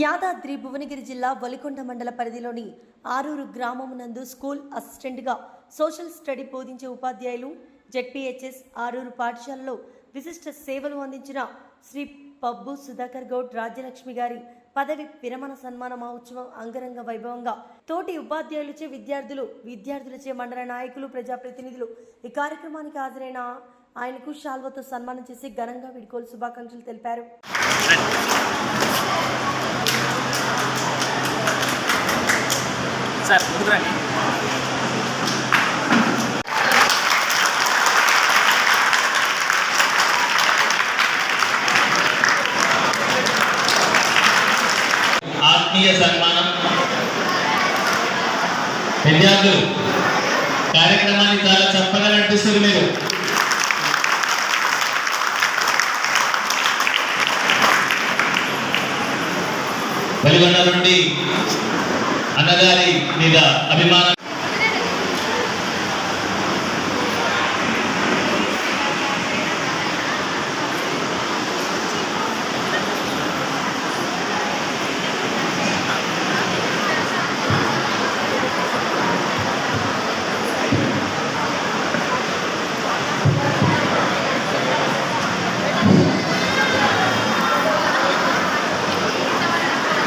యాదాద్రి భువనగిరి జిల్లా వలికొండ మండల పరిధిలోని ఆరూరు గ్రామం నందు స్కూల్ అసిస్టెంట్గా సోషల్ స్టడీ బోధించే ఉపాధ్యాయులు జెడ్పీహెచ్ఎస్ ఆరూరు పాఠశాలలో విశిష్ట సేవలు అందించిన శ్రీ పబ్బు సుధాకర్ గౌడ్ రాజ్యలక్ష్మి గారి పదవి విరమణ సన్మాన మహోత్సవం అంగరంగ వైభవంగా తోటి ఉపాధ్యాయులచే విద్యార్థులు విద్యార్థులచే మండల నాయకులు ప్రజాప్రతినిధులు ఈ కార్యక్రమానికి హాజరైన ఆయనకు శాల్వతో సన్మానం చేసి ఘనంగా విడుకోలు శుభాకాంక్షలు తెలిపారు. సార్ ముందుకు రండి. ఆత్మీయ సన్మానం. విద్యార్థులు కార్యక్రమాన్ని చాలా చక్కగా నడిపిస్తుంది మీరు. వెలుగొండ నుండి అన్నగారి మీద అభిమానం